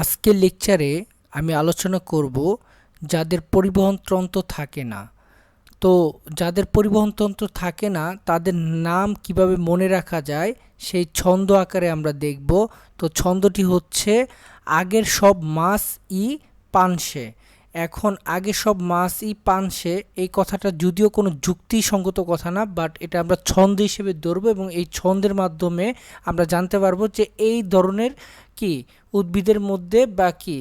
আজকের লেকচারে আমি আলোচনা করব যাদের পরিবহন তন্ত্র থাকে না। তো যাদের পরিবহন তন্ত্র থাকে না, তাদের নাম কীভাবে মনে রাখা যায় সেই ছন্দ আকারে আমরা দেখব। তো ছন্দটি হচ্ছে, আগের সব মাস ই পানসে। এখন আগে সব মাস ই পানসে, এই কথাটা যদিও কোনো যুক্তিসঙ্গত কথা না বাট এটা আমরা ছন্দ হিসেবে ধরবো এবং এই ছন্দের মাধ্যমে আমরা জানতে পারব যে এই ধরনের কি? উদ্ভিদের মধ্যে বা কি?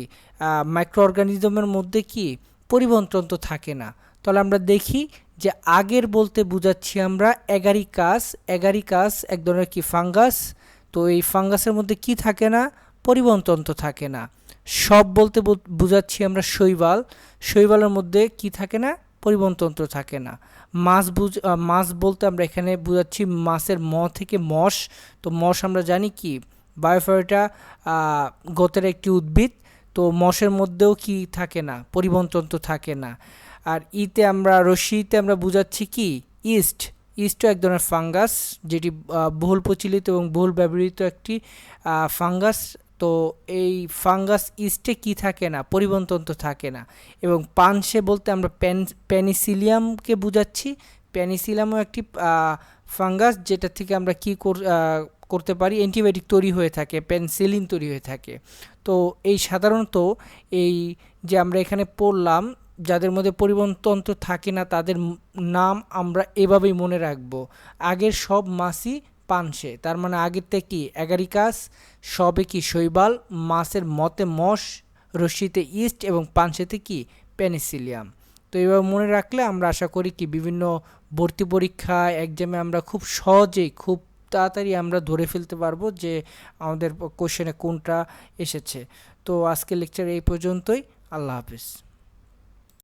মাইক্রো অর্গানিজমের মধ্যে কি? পরিবহনতন্ত্র থাকে না। তাহলে আমরা দেখি যে আগের বলতে বুঝাচ্ছি আমরা এগারিকাস এগারিকাস এক ধরনের কি ফাঙ্গাস? তো এই ফাঙ্গাসের মধ্যে কি থাকে না? পরিবহনতন্ত্র থাকে না। সব বলতে বুঝাচ্ছি আমরা শৈবাল। শৈবালের মধ্যে কি থাকে না? পরিবহনতন্ত্র থাকে না। মাছ বুঝ মাছ বলতে আমরা এখানে বুঝাচ্ছি মাছের ম থেকে মশ। তো মশ আমরা জানি কি? বায়োফাইটা গোতের একটি উদ্ভিদ, তো মশের মধ্যেও কি থাকে না? পরিবহনতন্ত্র থাকে না। আর ইতে আমরা, রশ্মিতে আমরা বুঝাচ্ছি কি? ইস্ট। ইস্টও এক ধরনের ফাঙ্গাস, যেটি বহুল প্রচলিত এবং বহুল ব্যবহৃত একটি ফাঙ্গাস। তো এই ফাঙ্গাস ইস্টে কি থাকে না? পরিবহনতন্ত্র থাকে না। এবং পানসে বলতে আমরা প্যান, প্যানিসিলিয়ামকে বুঝাচ্ছি। প্যানিসিলিয়ামও একটি ফাঙ্গাস, যেটা থেকে আমরা কি করতে পারি, অ্যান্টিবায়োটিক তৈরি হয়ে থাকে, পেনসিলিন তৈরি হয়ে থাকে। তো এই সাধারণত এই যে আমরা এখানে পড়লাম, যাদের মধ্যে পরিবহনতন্ত্র থাকে না, তাদের নাম আমরা এভাবেই মনে রাখব। আগের সব মাসই পানসে, তার মানে আগেরতে কি? অ্যাগারিকাস সবে কি শৈবাল, মাছের মতে মশ, রশ্মিতে ইস্ট এবং পানসেতে কি? পেনিসিলিয়াম। তো এইভাবে মনে রাখলে আমরা আশা করি কি বিভিন্ন ভর্তি পরীক্ষা এক্সামে আমরা খুব সহজেই, খুব তাড়াতাড়ি আমরা ধরে ফেলতে পারব যে আমাদের কোশ্চেনে কোনটা এসেছে। তো আজকে লেকচার এই পর্যন্তই। আল্লাহ হাফিজ।